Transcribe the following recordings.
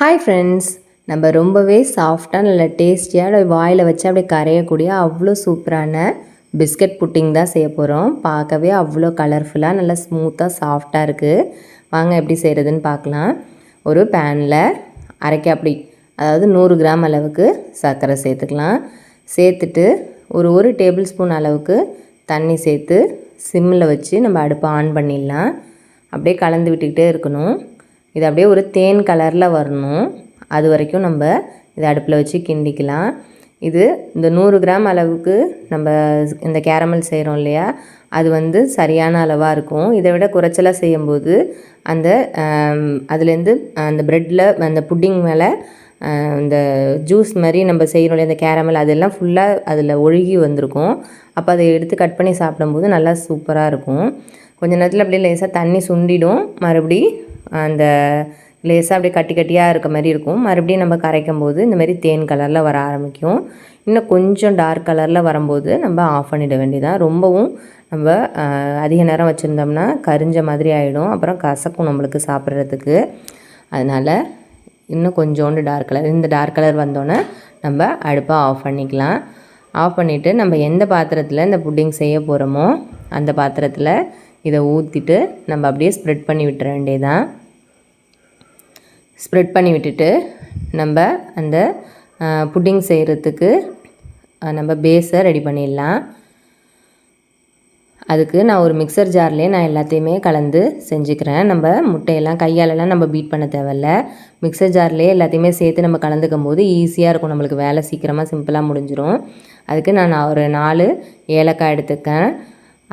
Hi friends நம்ம ரொம்பவே சாஃப்டாக நல்ல டேஸ்டியாக வாயில் வச்சு அப்படியே கரையக்கூடிய அவ்வளோ சூப்பரான பிஸ்கட் புட்டிங் தான் செய்ய போகிறோம் பார்க்கவே அவ்வளோ கலர்ஃபுல்லாக நல்லா ஸ்மூத்தாக சாஃப்டாக இருக்குது வாங்க எப்படி செய்கிறதுன்னு பார்க்கலாம். ஒரு பேனில் அரைக்க அப்படி அதாவது நூறு கிராம் அளவுக்கு சர்க்கரை சேர்த்துக்கலாம். சேர்த்துட்டு ஒரு ஒரு டேபிள் ஸ்பூன் அளவுக்கு தண்ணி சேர்த்து சிம்மில் வச்சு நம்ம அடுப்பை ஆன் பண்ணிடலாம். அப்படியே கலந்து விட்டுக்கிட்டே இருக்கணும். இது அப்படியே ஒரு தேன் கலரில் வரணும். அது வரைக்கும் நம்ம இதை அடுப்பில் வச்சு கிண்டிக்கலாம். இது இந்த நூறு கிராம் அளவுக்கு நம்ம இந்த கேரமல் செய்கிறோம் இல்லையா? அது வந்து சரியான அளவாக இருக்கும். இதை விட குறைச்சலாக செய்யும்போது அந்த அதுலேருந்து அந்த ப்ரெட்டில் அந்த புட்டிங் மேலே இந்த ஜூஸ் மாதிரி நம்ம செய்கிறோம் இல்லையா? அந்த கேரமல் அதெல்லாம் ஃபுல்லாக அதில் ஒழுகி வந்திருக்கும். அப்போ அதை எடுத்து கட் பண்ணி சாப்பிடும்போது நல்லா சூப்பராக இருக்கும். கொஞ்ச நேரத்தில் அப்படியே லேசாக தண்ணி சுண்டிடும். மறுபடி அந்த லேசாக அப்படியே கட்டி கட்டியாக இருக்க மாதிரி இருக்கும். மறுபடியும் நம்ம கரைக்கும் போது இந்த மாதிரி தேன் கலரில் வர ஆரம்பிக்கும். இன்னும் கொஞ்சம் டார்க் கலரில் வரும்போது நம்ம ஆஃப் பண்ணிட வேண்டியதான் ரொம்பவும் நம்ம அதிக நேரம் வச்சுருந்தோம்னா கரிஞ்ச மாதிரி ஆகிடும் அப்புறம் கசக்கும் நம்மளுக்கு சாப்பிட்றதுக்கு. அதனால் இன்னும் கொஞ்சோண்டு டார்க் கலர் இந்த டார்க் கலர் வந்தோன்னே நம்ம அடுப்பை ஆஃப் பண்ணிக்கலாம். ஆஃப் பண்ணிவிட்டு நம்ம எந்த பாத்திரத்தில் இந்த புட்டிங் செய்ய போகிறோமோ அந்த பாத்திரத்தில் இதை ஊற்றிட்டு நம்ம அப்படியே ஸ்ப்ரெட் பண்ணி விட்டுற வேண்டியதான் ஸ்ப்ரெட் பண்ணி விட்டுட்டு நம்ம அந்த புட்டிங் செய்கிறதுக்கு நம்ம பேஸை ரெடி பண்ணிடலாம். அதுக்கு நான் ஒரு மிக்சர் ஜார்லேயே நான் எல்லாத்தையுமே கலந்து செஞ்சுக்கிறேன். நம்ம முட்டையெல்லாம் கையாலெல்லாம் நம்ம பீட் பண்ண தேவையில்ல. மிக்சர் ஜார்லேயே எல்லாத்தையுமே சேர்த்து நம்ம கலந்துக்கும் போது ஈஸியாக இருக்கும். நம்மளுக்கு வேலை சீக்கிரமாக சிம்பிளாக முடிஞ்சிடும் அதுக்கு நான் ஒரு நாலு ஏலக்காய் எடுத்துக்கேன்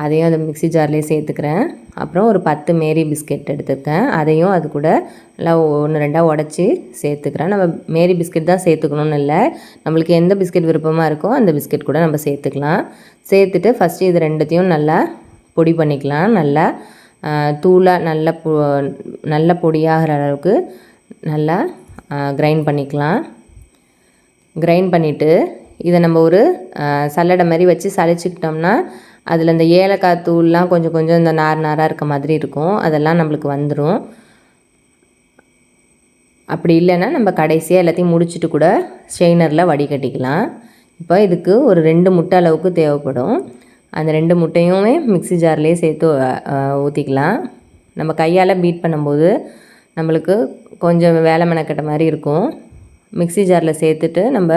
அதையும் அந்த மிக்ஸி ஜார்லேயே சேர்த்துக்கிறேன். அப்புறம் ஒரு பத்து மேரி பிஸ்கெட் எடுத்துருக்கேன். அதையும் அது கூட நல்லா ஒன்று ரெண்டாக உடச்சி சேர்த்துக்கிறேன். நம்ம மேரி பிஸ்கெட் தான் சேர்த்துக்கணும்னு இல்லை. நம்மளுக்கு எந்த பிஸ்கெட் விருப்பமாக இருக்கோ அந்த பிஸ்கெட் கூட நம்ம சேர்த்துக்கலாம். சேர்த்துட்டு ஃபஸ்ட்டு இது ரெண்டுத்தையும் நல்லா பொடி பண்ணிக்கலாம். நல்லா தூளாக நல்ல பொ நல்ல பொடியாகிற அளவுக்கு நல்லா கிரைண்ட் பண்ணிக்கலாம். கிரைண்ட் பண்ணிவிட்டு இதை நம்ம ஒரு சல்லடை மாதிரி வச்சு சளிச்சிக்கிட்டோம்னா அதில் இந்த ஏலக்காய் தூள்லாம் கொஞ்சம் கொஞ்சம் இந்த நார் நாராக இருக்க மாதிரி இருக்கும். அதெல்லாம் நம்மளுக்கு வந்துடும் அப்படி இல்லைன்னா நம்ம கடைசியாக எல்லாத்தையும் முடிச்சுட்டு கூட ஸ்ட்ரெயினரில் வடிகட்டிக்கலாம் இப்போ இதுக்கு ஒரு ரெண்டு முட்டை அளவுக்கு தேவைப்படும். அந்த ரெண்டு முட்டையுமே மிக்ஸி ஜார்லேயே சேர்த்து ஊற்றிக்கலாம் நம்ம கையால் பீட் பண்ணும்போது நம்மளுக்கு கொஞ்சம் வேலை மெனக்கட்ட மாதிரி இருக்கும். மிக்ஸி ஜாரில் சேர்த்துட்டு நம்ம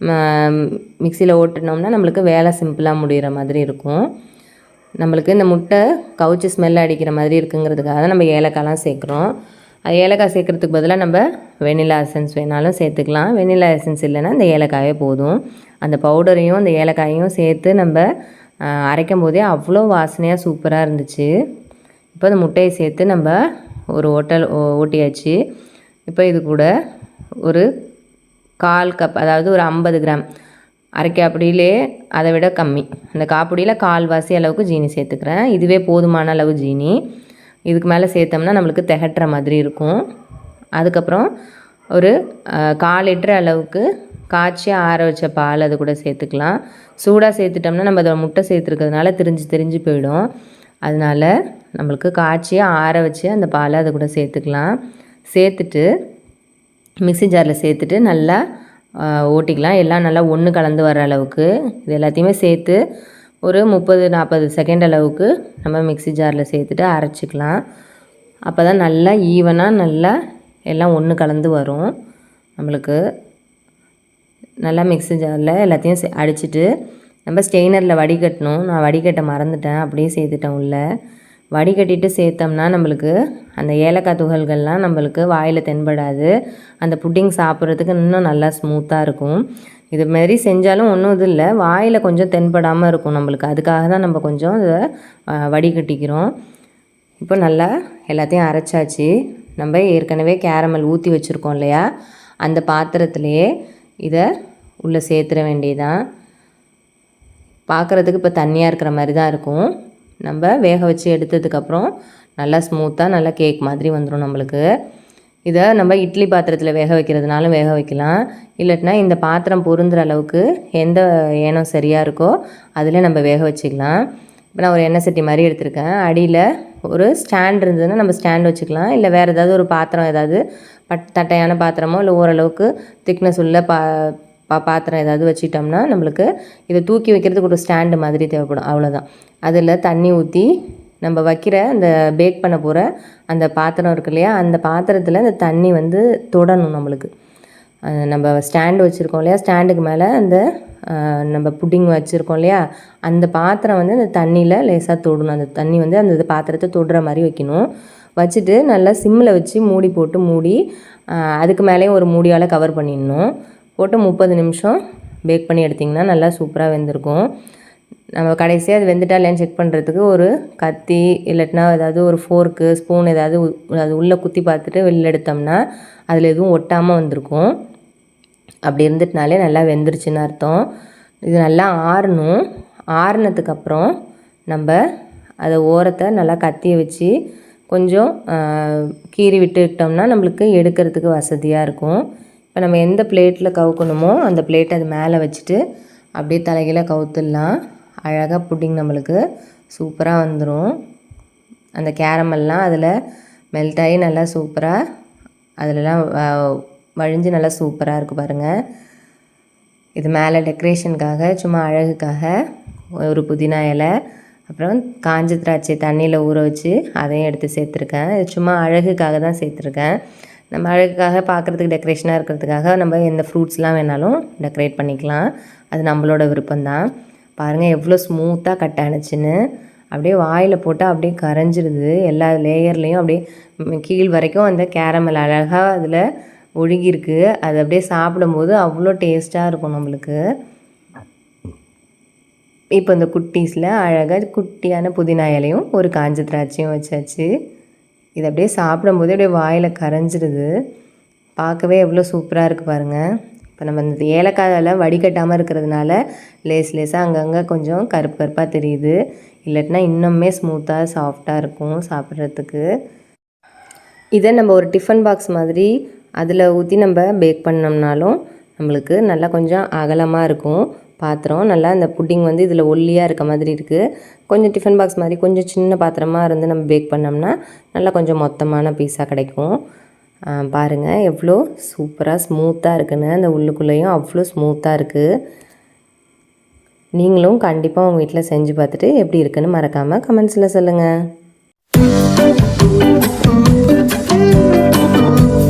மிக்சியில் ஓட்டினோம்னா நம்மளுக்கு வேலை சிம்பிளாக முடிகிற மாதிரி இருக்கும். நம்மளுக்கு இந்த முட்டை கவுச்சி ஸ்மெல் அடிக்கிற மாதிரி இருக்குங்கிறதுக்காக தான் நம்ம ஏலக்காய்லாம் சேர்க்குறோம். அது ஏலக்காய் சேர்க்குறதுக்கு பதிலாக நம்ம வெனிலா எசன்ஸ் வேணாலும் சேர்த்துக்கலாம். வெனிலா எசன்ஸ் இல்லைன்னா இந்த ஏலக்காயே போதும். அந்த பவுடரையும் அந்த ஏலக்காயையும் சேர்த்து நம்ம அரைக்கும் போதே அவ்வளோ வாசனையாக சூப்பராக இருந்துச்சு. இப்போ அந்த முட்டையை சேர்த்து நம்ம ஒரு ஓட்டல் ஓ- ஓட்டியாச்சு. இப்போ இது கூட ஒரு கால் கப் அதாவது ஒரு ஐம்பது கிராம். அரை அதை விட கம்மி. அந்த காப்படியில் கால்வாசி அளவுக்கு ஜீனி சேர்த்துக்கிறேன். இதுவே போதுமான அளவு ஜீனி. இதுக்கு மேலே சேர்த்தோம்னா நம்மளுக்கு திகட்டுற மாதிரி இருக்கும். அதுக்கப்புறம் ஒரு கால் லிட்டர் அளவுக்கு காய்ச்சி ஆற வச்ச பால் அது கூட சேர்த்துக்கலாம். சூடாக சேர்த்துட்டோம்னா நம்ம அதை முட்டை சேர்த்துருக்கிறதுனால திரிஞ்சு திரிஞ்சு போயிடும். அதனால நம்மளுக்கு காய்ச்சி ஆற வச்சு அந்த பாலை அது கூட சேர்த்துக்கலாம். சேர்த்துட்டு மிக்ஸி ஜாரில் சேர்த்துட்டு நல்லா ஓட்டிக்கலாம். எல்லாம் நல்லா ஒன்று கலந்து வர அளவுக்கு. இது எல்லாத்தையுமே சேர்த்து ஒரு முப்பது நாற்பது செகண்ட் அளவுக்கு நம்ம மிக்ஸி ஜாரில் சேர்த்துட்டு அரைச்சிக்கலாம். அப்போ தான் நல்லா ஈவனாக நல்லா எல்லாம் ஒன்று கலந்து வரும் நம்மளுக்கு. நல்லா மிக்ஸி ஜாரில் எல்லாத்தையும் சே- அடிச்சிட்டு நம்ம ஸ்டெய்னரில் வடிகட்டணும். நான் வடிகட்ட மறந்துட்டேன். அப்படியே சேர்த்துட்டேன் உள்ள. வடிகட்டிட்டு சேர்த்தோம்னா நம்மளுக்கு அந்த ஏலக்காய் துகள்கள்லாம் நம்மளுக்கு வாயில் தென்படாது. அந்த புட்டிங் சாப்பிட்றதுக்கு இன்னும் நல்லா ஸ்மூத்தாக இருக்கும். இது மாதிரி செஞ்சாலும் ஒன்றும் இது இல்லை. வாயில் கொஞ்சம் தென்படாமல் இருக்கும் நம்மளுக்கு. அதுக்காக தான் நம்ம கொஞ்சம் இதை வடிகட்டிக்கிறோம். இப்போ நல்லா எல்லாத்தையும் அரைச்சாச்சு. நம்ம ஏற்கனவே கேரமல் ஊற்றி வச்சுருக்கோம் இல்லையா? அந்த பாத்திரத்துலேயே இதை உள்ளே சேர்த்துற வேண்டியதான் பார்க்குறதுக்கு இப்போ தண்ணியாக இருக்கிற மாதிரி தான் இருக்கும். நம்ம வேக வச்சு எடுத்ததுக்கப்புறம் நல்லா ஸ்மூத்தாக நல்லா கேக் மாதிரி வந்துடும் நம்மளுக்கு. இதை நம்ம இட்லி பாத்திரத்தில் வேக வைக்கிறதுனாலும் வேக வைக்கலாம். இல்லட்டினா இந்த பாத்திரம் பொருந்துற அளவுக்கு எந்த ஏனம் சரியாக இருக்கோ அதில் நம்ம வேக வச்சுக்கலாம். இப்போ நான் ஒரு எண்ணெய் சட்டி மாதிரி எடுத்திருக்கேன். அடியில் ஒரு ஸ்டாண்ட் இருந்ததுன்னா நம்ம ஸ்டாண்ட் வச்சுக்கலாம். இல்லை வேறு ஏதாவது ஒரு பாத்திரம் ஏதாவது பட் தட்டையான பாத்திரமோ இல்லை ஓரளவுக்கு திக்னஸ் உள்ள பா பா பாத்திரம் ஏதாவது வச்சுட்டோம்னா நம்மளுக்கு இதை தூக்கி வைக்கிறதுக்கு ஒரு ஸ்டாண்டு மாதிரி தேவைப்படும். அவ்வளோதான் அதில் தண்ணி ஊற்றி நம்ம வைக்கிற அந்த பேக் பண்ண போகிற அந்த பாத்திரம் இருக்கு இல்லையா? அந்த பாத்திரத்தில் அந்த தண்ணி வந்து தொடணும் நம்மளுக்கு. நம்ம ஸ்டாண்டு வச்சுருக்கோம் இல்லையா? ஸ்டாண்டுக்கு மேலே அந்த நம்ம புட்டிங் வச்சுருக்கோம் இல்லையா? அந்த பாத்திரம் வந்து அந்த தண்ணியில் லேசாக தொடணும். அந்த தண்ணி வந்து அந்த பாத்திரத்தை தொடுற மாதிரி வைக்கணும். வச்சுட்டு நல்லா சிம்மில் வச்சு மூடி போட்டு மூடி அதுக்கு மேலேயும் ஒரு மூடியால் கவர் பண்ணிடணும். போட்டு முப்பது நிமிஷம் பேக் பண்ணி எடுத்திங்கன்னா நல்லா சூப்பராக வெந்திருக்கும். நம்ம கடைசியாக அது வெந்துட்டா இல்லையான்னு செக் பண்ணுறதுக்கு ஒரு கத்தி இல்லாட்டினா ஏதாவது ஒரு ஃபோர்க்கு ஸ்பூன் ஏதாவது அது உள்ளே குத்தி பார்த்துட்டு வெளில எடுத்தோம்னா அதில் எதுவும் ஒட்டாமல் வந்திருக்கும். அப்படி இருந்துட்டுனாலே நல்லா வெந்துருச்சுன்னு அர்த்தம். இது நல்லா ஆறணும். ஆறுனதுக்கப்புறம் நம்ம அதை ஓரத்தை நல்லா கத்தியை வச்சு கொஞ்சம் கீறி விட்டுக்கிட்டோம்னா நம்மளுக்கு எடுக்கிறதுக்கு வசதியாக இருக்கும். இப்போ நம்ம எந்த பிளேட்டில் கவுக்கணுமோ அந்த பிளேட்டை அது மேலே வச்சுட்டு அப்படியே தலைகீழ கவுத்துடலாம். அழகாக புட்டிங் நம்மளுக்கு சூப்பராக வந்துடும் அந்த கேரமெல்லாம் அதில் மெல்ட் ஆகி நல்லா சூப்பராக அதிலலாம் வ- வழிஞ்சு நல்லா சூப்பராக இருக்குது பாருங்கள் இது மேலே டெக்கரேஷனுக்காக சும்மா அழகுக்காக ஒரு புதினா இலை அப்புறம் காஞ்ச திராட்சை தண்ணியில் ஊற வச்சு அதையும் எடுத்து சேர்த்துருக்கேன். இது சும்மா அழகுக்காக தான் சேர்த்துருக்கேன். நம்ம அழகுக்காக பார்க்குறதுக்கு டெக்கரேஷனாக இருக்கிறதுக்காக நம்ம எந்த ஃப்ரூட்ஸ்லாம் வேணாலும் டெக்கரேட் பண்ணிக்கலாம். அது நம்மளோட விருப்பம்தான். பாருங்கள் எவ்வளோ ஸ்மூத்தாக கட் ஆணுச்சின்னு அப்படியே வாயில் போட்டால் அப்படியே கரைஞ்சிருது எல்லா லேயர்லேயும் அப்படியே கீழ் வரைக்கும் அந்த கேரமல் அழகாக அதில் ஒழுகிருக்கு அது அப்படியே சாப்பிடும்போது அவ்வளோ டேஸ்ட்டாக இருக்கும் நம்மளுக்கு. இப்போ இந்த குட்டீஸில் அழகாக குட்டியான புதினா இலையும் ஒரு காஞ்ச திராட்சையும் வச்சாச்சு. இது அப்படியே சாப்பிடும்போது அப்படியே வாயில் கரைஞ்சிருது. பார்க்கவே எவ்வளோ சூப்பராக இருக்குது பாருங்கள் இப்போ நம்ம இந்த ஏலக்காயெல்லாம் வடிகட்டாமல் இருக்கிறதுனால லேஸ் லேஸாக அங்கங்கே கொஞ்சம் கருப்பு கருப்பாக தெரியுது. இல்லாட்டினா இன்னுமே ஸ்மூத்தாக சாஃப்டாக இருக்கும் சாப்பிட்றதுக்கு. இதை நம்ம ஒரு டிஃபன் பாக்ஸ் மாதிரி அதில் ஊற்றி நம்ம பேக் பண்ணோம்னாலும் நம்மளுக்கு நல்லா கொஞ்சம் அகலமாக இருக்கும். பாத்திரம். நல்லா அந்த புட்டிங் வந்து இதில் ஒல்லியாக இருக்க மாதிரி இருக்குது கொஞ்சம் டிஃபன் பாக்ஸ் மாதிரி கொஞ்சம் சின்ன பாத்திரமாக இருந்து நம்ம பேக் பண்ணோம்னா நல்லா கொஞ்சம் மொத்தமான பீஸாக கிடைக்கும். பாருங்கள் எவ்வளோ சூப்பராக ஸ்மூத்தாக இருக்குன்னு அந்த உள்ளுக்குள்ளேயும் அவ்வளோ ஸ்மூத்தாக இருக்குது நீங்களும் கண்டிப்பாக உங்கள் வீட்டில் செஞ்சு பார்த்துட்டு எப்படி இருக்குன்னு மறக்காமல் கமெண்ட்ஸில் சொல்லுங்கள்